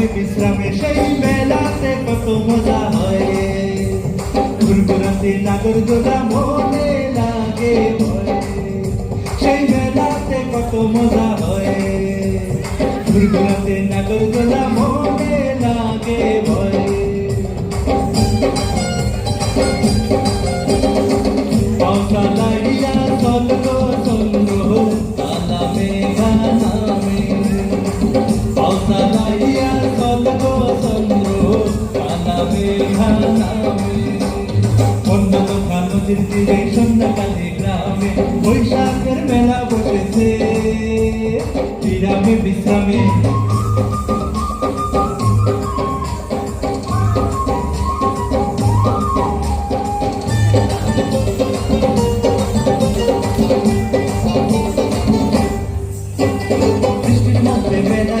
রাতে বিশ্রামে সেই বেলাতে কত মজা হয়। ফুলকুরাতে নাগর দোলা মনে লাগে সেই বেলাতে কত মজা হয়। ফুলকুরাতে নাগর দোলা মনে লাগে ভয়। কথা নদীর তীরে সন্ধ্যাকালে গ্রামে বৈশাখের মেলা বসেছে বিরামে বিশ্রামে বৃষ্টির মধ্যে মেলা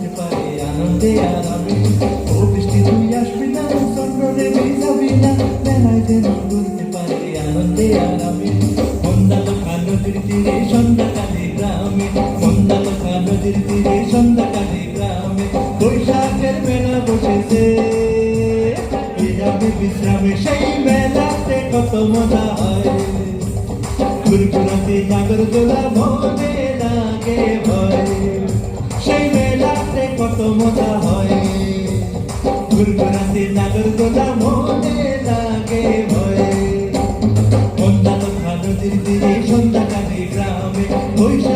বিরামে বিশ্রামে আনন্দে আরামে। ও বৃষ্টি তুই আসবি না চন্দ্রনে ভিজাবি না। মেলায় যেন ঘুরতে পারে আনন্দে আরামে। মন্দা লোকা নদীর তীরে সন্ধ্যাকালে গ্রামে। মন্দা লোকা নদীর তীরে সন্ধ্যাকালে গ্রামে। বৈশাখের মেলা বসেছে। বিশ্রামে, সেই মেলাতে কত মজা হয়। ঘুরঘুরাতে নাগর দোলা মনে ফুলকরাসি নাগর গোলা মনে লাগে ভয়ে সন্ধ্যা তো খানো দিদি সন্ধ্যা কাটি গ্রামে বৈশাখ